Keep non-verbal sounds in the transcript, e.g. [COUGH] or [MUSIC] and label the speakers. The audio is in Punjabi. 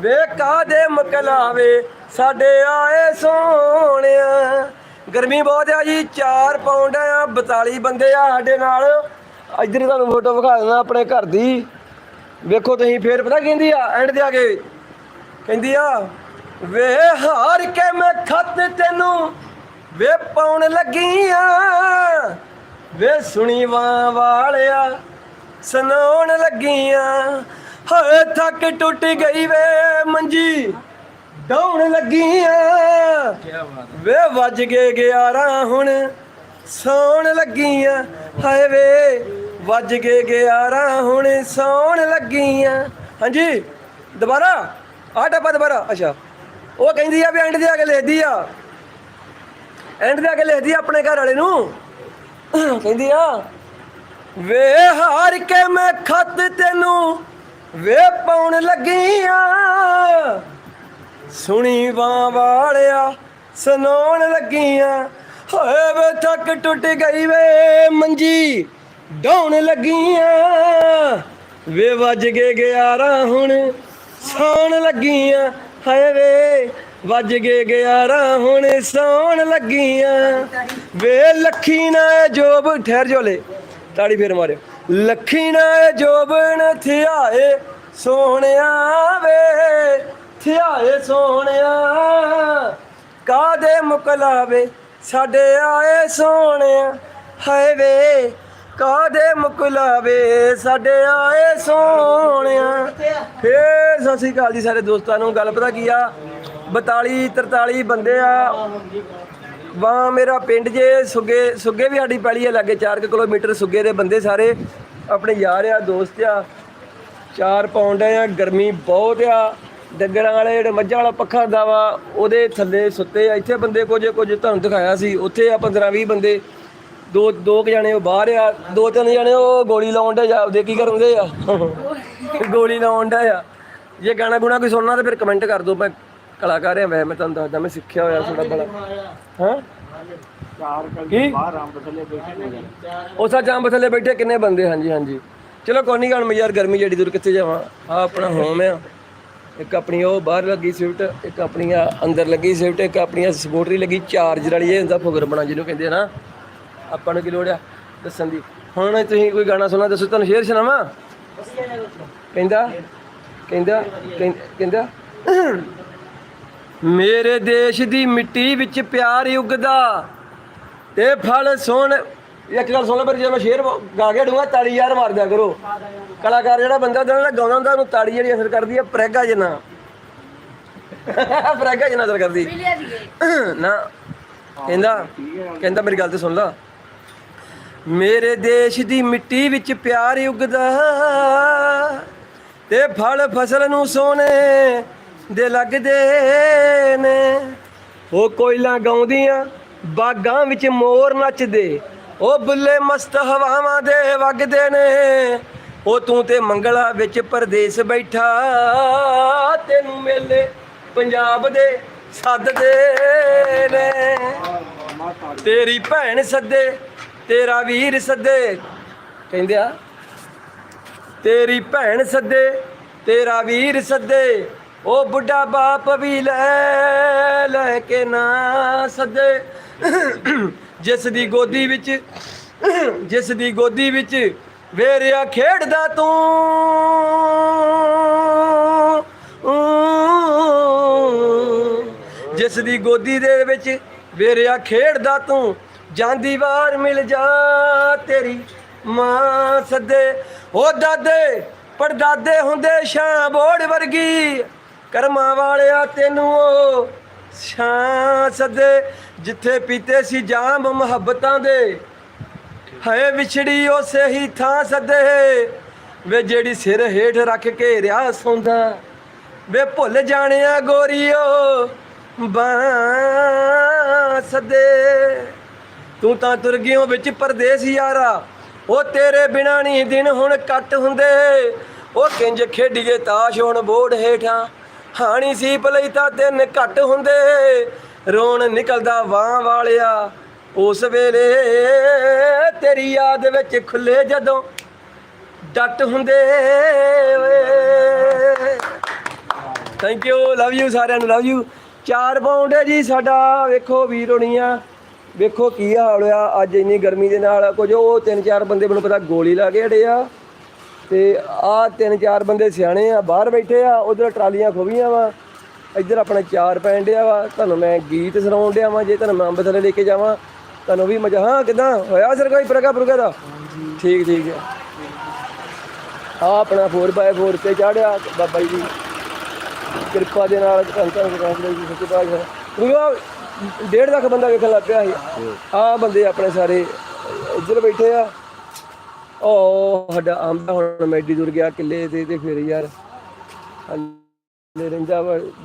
Speaker 1: ਵੇ ਕਾਦੇ ਮਕਲਾਵੇ ਸਾਡੇ ਆਏ ਸੋਹਣਿਆ। ਗਰਮੀ ਬਹੁਤ ਆ ਜੀ 4 ਪਾਉਂਡ ਆ 42 ਬੰਦੇ ਆ ਸਾਡੇ ਨਾਲ। ਇੱਧਰ ਤੁਹਾਨੂੰ ਫੋਟੋ ਵਿਖਾ ਦਿੰਦਾ ਆਪਣੇ ਘਰ ਦੀ। ਵੇਖੋ ਤੁਸੀਂ, ਫੇਰ ਪਤਾ ਕਹਿੰਦੀ ਆ ਐਂਡ ਤੇ ਆ ਕੇ ਕਹਿੰਦੀ ਆ, ਵੇ ਹਾਰ ਕੇ ਮੈਂ ਖੱਤ ਤੈਨੂੰ ਵੇ ਪਾਉਣ ਲੱਗੀ ਆ ਵੇ ਸੁਣੀ ਵਾਂ ਵਾਲਿਆ, ਸੁਣਾਉਣ ਆ ਹੋਏ ਥੱਕ ਟੁੱਟ ਗਈ ਵੇ ਮੰਜੀ ਡਾਉਣ ਲੱਗੀਆਂ। ਵੇ ਵੱਜ ਗਏ 11 ਹੁਣ ਸੌਣ ਲੱਗੀਆਂ। ਹਾਏ ਵੇ ਵੱਜ ਗਏ 11 ਹੁਣ ਸੌਣ ਲੱਗੀਆਂ। ਹਾਂਜੀ ਦੁਬਾਰਾ। ਆ ਡੱਬਾ ਦੁਬਾਰਾ। ਅੱਛਾ। ਉਹ ਕਹਿੰਦੀ ਆ ਵੀ ਐਂਡ ਦੇ ਆ ਕੇ ਲਿਖਦੀ ਆ। ਐਂਡ ਦੇ ਆ ਕੇ ਲਿਖਦੀ ਆ ਆਪਣੇ ਘਰ ਵਾਲੇ ਨੂੰ। ਕਹਿੰਦੀ ਆ ਵੇ ਹਾਰ ਕੇ ਮੈਂ ਖੱਤ ਤੈਨੂੰ ਵੇ ਪਾਉਣ ਲੱਗੀਆਂ। ਸੁਣੀ ਬਾਂ ਵਾਲਿਆ, ਸੁਣਾਉਣ ਲੱਗੀਆਂ। ਹੋਏ ਵੇ ਥੱਕ ਟੁੱਟ ਗਈ ਵੇ ਮੰਜੀ, ਡਾਉਣ ਲੱਗੀਆਂ। ਵੇ ਵੱਜ ਗਏ 11 ਹੁਣ, ਸੌਣ ਲੱਗੀਆਂ। ਹਾਏ ਵੇ ਵੱਜ ਗਏ 11 ਹੁਣ, ਸੌਣ ਲੱਗੀਆਂ। ਵੇ ਲੱਖੀ ਨਾ ਜੋਬ, ਠਹਿਰ ਜੋਲੇ ਤਾੜੀ ਫੇਰ ਮਾਰਿਓ। ਲੱਖੀ ਨਾ ਜੋਬਨ ਥਿਆਏ ਸੋਹਣਿਆ ਵੇ, ਥਿਆਏ ਸੋਹਣਿਆ। ਕਾਦੇ ਮੁਕਲਾਵੇ ਸਾਡੇ ਆਏ ਸੋਹਣਿਆ। ਹਾਏ ਵੇ ਕਾਦੇ ਮੁਕਲਾਵੇ ਸਾਡੇ ਆਏ ਸੋਹਣਿਆ। ਫੇਰ ਸਤਿ ਸ਼੍ਰੀ ਅਕਾਲ ਜੀ ਸਾਰੇ ਦੋਸਤਾਂ ਨੂੰ। ਗੱਲ ਪਤਾ ਕੀ ਆ? 42 43 ਬੰਦੇ ਆ। ਵਾ ਮੇਰਾ ਪਿੰਡ ਜੇ ਸੁੱਗੇ ਸੁੱਗੇ ਵੀ ਸਾਡੀ ਪੈਲੀ ਹੈ ਲਾਗੇ 4 ਕਿਲੋਮੀਟਰ ਸੁੱਗੇ ਦੇ ਬੰਦੇ ਸਾਰੇ। ਆਪਣੇ ਯਾਰ ਆ ਦੋਸਤ ਆ 4 ਪਾਉਂਡ ਆ ਗਰਮੀ ਬਹੁਤ ਆ। ਡੰਗਰਾਂ ਵਾਲੇ ਜਿਹੜੇ ਮੱਝਾਂ ਵਾਲਾ ਪੱਖਾ ਹੁੰਦਾ ਵਾ ਉਹਦੇ ਥੱਲੇ ਸੁੱਤੇ ਆ। ਇੱਥੇ ਬੰਦੇ ਕੁਝ ਕੁਝ ਤੁਹਾਨੂੰ ਦਿਖਾਇਆ ਸੀ। ਉੱਥੇ ਆ 15 20 ਬੰਦੇ। ਦੋ ਦੋ ਕੁ ਜਾਣੇ ਉਹ ਬਾਹਰ ਆ ਦੋ ਤਿੰਨ ਜਾਣੇ ਉਹ ਗੋਲੀ ਲਾਉਣ ਦੇ ਜਾਂ ਕੀ ਕਰਦੇ ਆ? [LAUGHS] ਗੋਲੀ ਲਾਉਣ ਦਾ ਆ। ਜੇ ਗਾਣਾ ਗੁਣਾ ਕੋਈ ਸੁਣਨਾ ਤਾਂ ਫਿਰ ਕਮੈਂਟ ਕਰ ਦਿਓ ਮੈਂ ਕਲਾਕਾਰ ਆ ਵੈ ਮੈਂ ਤੁਹਾਨੂੰ ਦੱਸਦਾ, ਮੈਂ ਸਿੱਖਿਆ ਹੋਇਆ ਥੋੜਾ ਬੜਾ। ਹਾਂ?
Speaker 2: ਚਾਰ
Speaker 1: ਕੀ
Speaker 2: ਬਾਹਰ ਅੰਬ ਥੱਲੇ ਬੈਠੇ ਨੇ
Speaker 1: ਉਸ ਆ ਥੱਲੇ ਬੈਠੇ ਕਿੰਨੇ ਬੰਦੇ? ਹਾਂਜੀ ਹਾਂਜੀ। ਚਲੋ, ਕੋਈ ਨਹੀਂ ਗੱਲ ਯਾਰ ਗਰਮੀ ਜਿਹੜੀ ਦੂਰ ਕਿੱਥੇ ਜਾਵਾਂ? ਆ ਆਪਣਾ ਹੋਮ ਆ। ਇੱਕ ਆਪਣੀ ਉਹ ਬਾਹਰ ਲੱਗੀ ਸਵਿਫਟ ਇੱਕ ਆਪਣੀ ਆ ਅੰਦਰ ਲੱਗੀ ਸਵਿਫਟ ਇੱਕ ਆਪਣੀ ਆ ਸਕੂਟਰੀ ਲੱਗੀ ਚਾਰਜਰ ਵਾਲੀ, ਇਹ ਹੁੰਦਾ ਫੁਗਰ ਬਣਾ, ਜਿਹਨੂੰ ਕਹਿੰਦੇ ਆ ਨਾ। ਆਪਾਂ ਨੂੰ ਕੀ ਲੋੜ ਆ? ਦੱਸਣ ਦੀ। ਹੁਣ ਤੁਸੀਂ ਕੋਈ ਗਾਣਾ ਸੁਣਾ ਦੱਸੋ, ਤੁਹਾਨੂੰ ਸ਼ੇਰ ਸੁਣਾਵਾਂ? ਕਹਿੰਦਾ ਕਹਿੰਦਾ ਕਹਿੰਦਾ ਮੇਰੇ ਦੇਸ਼ ਦੀ ਮਿੱਟੀ ਵਿੱਚ ਪਿਆਰ ਉਗਦਾ। ਤੇ ਫਲ ਸੋਹਣ ਇੱਕ ਗੱਲ ਸੁਣ ਲੈ ਪਰ ਜੇ ਮੈਂ ਸ਼ੇਰ ਗਾ ਕੇ ਡੂੰਗਾ ਤਾੜੀ ਯਾਰ ਮਾਰ ਦਿਆ ਕਰੋ। ਕਲਾਕਾਰ ਜਿਹੜਾ ਬੰਦਾ ਉਹਦੇ ਨਾਲ ਗਾਉਂਦਾ ਹੁੰਦਾ ਉਹਨੂੰ ਤਾੜੀ ਜਿਹੜੀ ਅਸਰ ਕਰਦੀ ਹੈ ਪ੍ਰੈਗਾ ਜਨਾ [LAUGHS] ਪ੍ਰੈਗਾ ਜਨਾ ਅਸਰ ਕਰਦੀ। [CLEARS THROAT] ਨਾ। ਕਹਿੰਦਾ ਕਹਿੰਦਾ ਮੇਰੀ ਗੱਲ ਤੇ ਸੁਣ ਲਾ। ਮੇਰੇ ਦੇਸ਼ ਦੀ ਮਿੱਟੀ ਵਿੱਚ ਪਿਆਰ ਉਗਦਾ। ਤੇ ਫਲ ਫਸਲ ਨੂੰ ਸੋਹਣੇ ਦੇ ਲੱਗਦੇ ਨੇ। ਉਹ ਕੋਇਲਾਂ ਗਾਉਂਦੀਆਂ, ਬਾਗਾਂ ਵਿੱਚ ਮੋਰ ਨੱਚਦੇ। ਉਹ ਬੁੱਲੇ ਮਸਤ ਹਵਾਵਾਂ ਦੇ ਵਗਦੇ ਨੇ। ਉਹ ਤੂੰ ਤੇ ਮੰਗਲਾ ਵਿੱਚ ਪਰਦੇਸ ਬੈਠਾ। ਤੈਨੂੰ ਮੇਲੇ ਪੰਜਾਬ ਦੇ ਸੱਦਦੇ ਨੇ। ਤੇਰੀ ਭੈਣ ਸੱਦੇ, ਤੇਰਾ ਵੀਰ ਸੱਦੇ। ਕਹਿੰਦੇ ਆ, ਤੇਰੀ ਭੈਣ ਸੱਦੇ, ਤੇਰਾ ਵੀਰ ਸੱਦੇ। ਉਹ ਬੁੱਢਾ ਬਾਪ ਵੀ ਲੈ ਲੈ ਕੇ ਨਾ ਸੱਦੇ ਜਿਸ ਦੀ ਗੋਦੀ ਵਿੱਚ, ਜਿਸ ਦੀ ਗੋਦੀ ਵਿੱਚ ਵੇਰਿਆ ਖੇਡਦਾ ਤੂੰ। ਜਿਸ ਦੀ ਗੋਦੀ ਦੇ ਵਿੱਚ ਵੇਰਿਆ ਖੇਡਦਾ ਤੂੰ, ਜਾਂਦੀ ਵਾਰ ਮਿਲ ਜਾ ਤੇਰੀ ਮਾਂ ਸੱਦੇ। ਉਹ ਦਾਦੇ, ਪੜਦਾਦੇ ਹੁੰਦੇ ਸ਼ਾਂ ਬੋੜ ਵਰਗੀ। ਕਰਮਾਂ ਵਾਲਿਆ ਤੈਨੂੰ ਉਹ ਛਾਂ ਸਦੇ, ਜਿੱਥੇ ਪੀਤੇ ਸੀ ਜਾਮ ਮੁਹੱਬਤਾਂ ਦੇ। ਹਏ ਵਿਛੜੀ ਉਸੇ ਹੀ ਥਾਂ ਸਦੇ, ਵੇ ਜਿਹੜੀ ਸਿਰ ਹੇਠ ਰੱਖ ਕੇ ਰਿਆ ਸੌਂਦਾ। ਵੇ ਭੁੱਲ ਜਾਣਿਆ ਗੋਰੀਓ ਬਾਂ ਸਦੇ। ਤੂੰ ਤਾਂ ਤੁਰ ਗਿਓ ਵਿੱਚ ਪਰਦੇਸ ਯਾਰਾ, ਉਹ ਤੇਰੇ ਬਿਨਾ ਨਹੀਂ ਦਿਨ ਹੁਣ ਕੱਟ ਹੁੰਦੇ। ਉਹ ਕਿੰਜ ਖੇਡੀਏ ਤਾਸ਼ ਹੁਣ ਬੋੜ ਹੇਠਾਂ। ਹਾਣੀ ਸੀਪ ਲਈ ਤਾਂ ਦਿਨ ਘੱਟ ਹੁੰਦੇ। ਰੋਣ ਨਿਕਲਦਾ ਵਾਂ ਵਾਲਿਆ, ਉਸ ਵੇਲੇ ਤੇਰੀ ਯਾਦ ਵਿੱਚ ਖੁੱਲੇ ਜਦੋਂ ਡੱਟ ਹੁੰਦੇ। ਓਏ ਥੈਂਕ ਯੂ ਲਵ ਯੂ ਸਾਰਿਆਂ ਨੂੰ ਲਵ ਯੂ ਚਾਰ ਪਾਉਂਡ ਹੈ ਜੀ ਸਾਡਾ, ਵੇਖੋ ਵੀਰ ਹੋਣੀ ਆ ਵੇਖੋ ਕੀ ਹਾਲ ਹੋਇਆ, ਅੱਜ ਇੰਨੀ ਗਰਮੀ ਦੇ ਨਾਲ ਕੁਝ ਉਹ ਤਿੰਨ ਚਾਰ ਬੰਦੇ ਮੈਨੂੰ ਪਤਾ ਗੋਲੀ ਲਾ ਕੇ ਅੜੇ ਆ। ਤੇ ਆ ਤਿੰਨ ਚਾਰ ਬੰਦੇ ਸਿਆਣੇ ਆ, ਬਾਹਰ ਬੈਠੇ ਆ, ਉਧਰ ਟਰਾਲੀਆਂ ਖੋਵੀਆਂ ਵਾ, ਇੱਧਰ ਆਪਣਾ ਚਾਰ ਪੈਣ ਡਿਆ ਵਾ, ਤੁਹਾਨੂੰ ਮੈਂ ਗੀਤ ਸੁਣਾਉਣ ਡਿਆ ਵਾ, ਜੇ ਤੁਹਾਨੂੰ ਮੈਂ ਅੰਬ ਲੈ ਕੇ ਜਾਵਾਂ, ਤੁਹਾਨੂੰ ਵੀ ਮਜ਼ਾ, ਹਾਂ, ਕਿਦਾਂ? ਹੋਇਆ ਸਰਕਾਰੀ ਪ੍ਰਗਾ ਪ੍ਰਗਾ ਦਾ? ਠੀਕ ਠੀਕ ਹੈ ਆ ਆਪਣਾ 4x4 ਤੇ ਚਾੜਿਆ ਬਾਬਾ ਜੀ ਕਿਰਪਾ ਦੇ ਨਾਲ ਧੰਨ ਧੰਨ ਜੀ, ਸੱਚੇ ਪਾਤਸ਼ਾਹ। ਗੁਰੂ ਡੇਢ ਲੱਖ ਬੰਦਾ ਵੇਖਣ ਲੱਗ ਪਿਆ ਸੀ। ਆ ਬੰਦੇ ਆਪਣੇ ਸਾਰੇ ਇੱਧਰ ਬੈਠੇ ਆ। ਉਹ ਸਾਡਾ ਅੰਬ ਹੁਣ ਮੈਡੀ ਦੂਰ ਗਿਆ, ਕਿੱਲੇ ਤੇ ਤੇ ਫਿਰ ਯਾਰ। ਹਲੇ ਰਹਿੰਦਾ ਵਾ